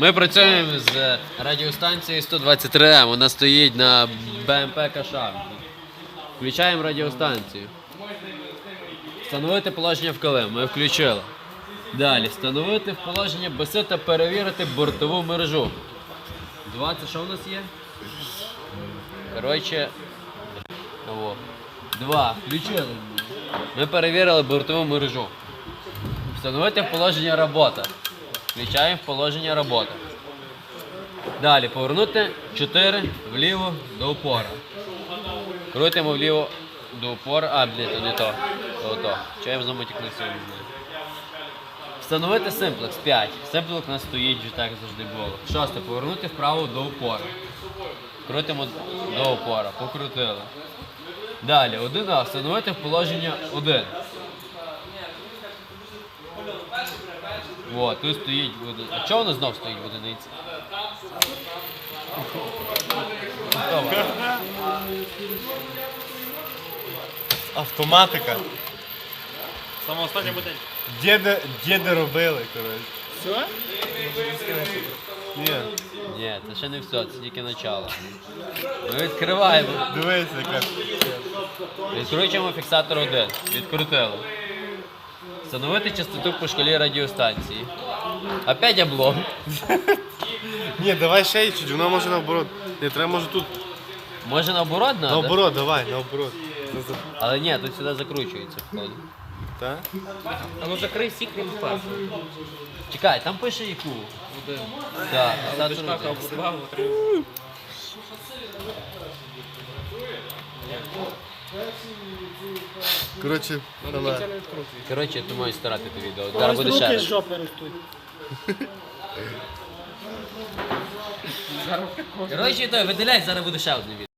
Ми працюємо з радіостанцією 123М. Вона стоїть на БМП Кашар. Включаємо радіостанцію. Встановити положення в килим. Ми включили. Далі. Встановити в положення баси та перевірити бортову мережу. Два, це що в нас є? Коротше. О. Два. Включили. Ми перевірили бортову мережу. Встановити в положення робота. Включаємо в положення робота. Далі повернути 4 вліво до упора. Крутимо вліво до упора. А, блін, то не то. То то. Чого я замотікнувся, я. Встановити симплекс 5. Симплекс у нас стоїть вже так завжди було. Шосте. Повернути вправо до упора. Крутимо до упора. Покрутили. Далі, 1А. Встановити в положення 1. О, тут стоїть один. А чого воно знов стоїть в одиниці? Готово. Автоматика. Саме остання модель. Діди, діди робили, коротше. Все? Ні, Ні, це ще не все, це тільки начало. Ми відкриваємо. дивись, яка. Відкручуємо фіксатор 1. Відкрутили. Встановити частоту по шкалі радіостанції. Опять облом. Ні, давай ще й чуть, вона може наоборот. Не, треба може тут. Може наоборот надо? Наоборот, давай, наоборот. Але ні, тут сюди закручується входить. Так? А ну закрий сікрем пас. Чекай, там пише яку. Так, фіксатор Дешкака 1. обурвав, три. Коротше, давай. Коротше, ти маєш старати те відео. Зараз буде ще раз. жопи ростуть. Коротше, той, виділяй, зараз буде ще одне відео.